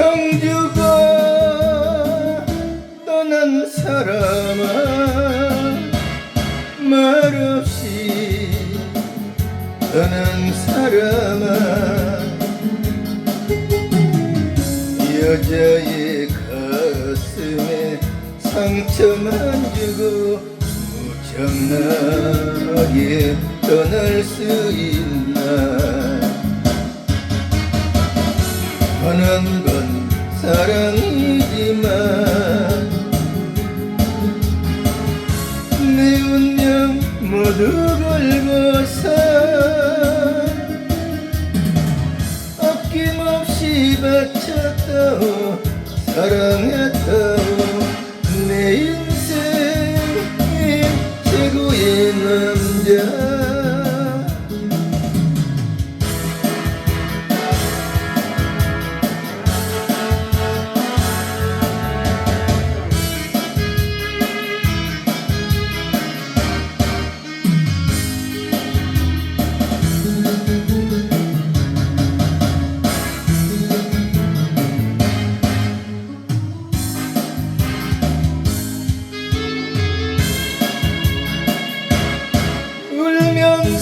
청주가 떠난 사람아 말없이 떠난 사람아 여자의 가슴에 상처만 주고 무청나게 떠날 수 있나? 하는 건 사랑이지만 내 운명 모두 걸고서 아낌없이 바쳤다오 사랑했다오 내 인생의 최고의 남자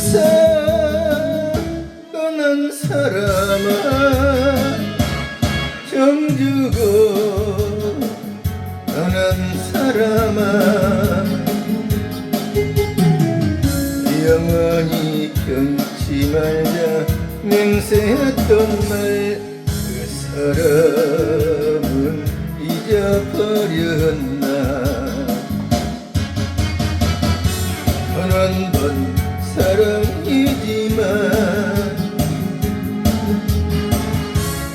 울면서 떠난 사람아. 정주고 떠난 사람아. 영원히 견치 말자. 맹세했던 말 그 사람은 잊어버렸나? 한번 사랑이지만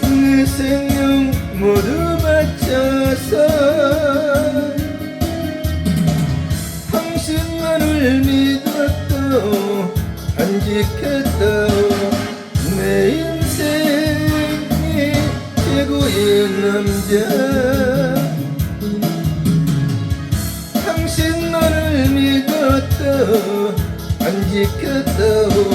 내 생명 모두 바쳐서 당신만을 믿었다 간직했다. 내 인생의 최고의 남자 you could though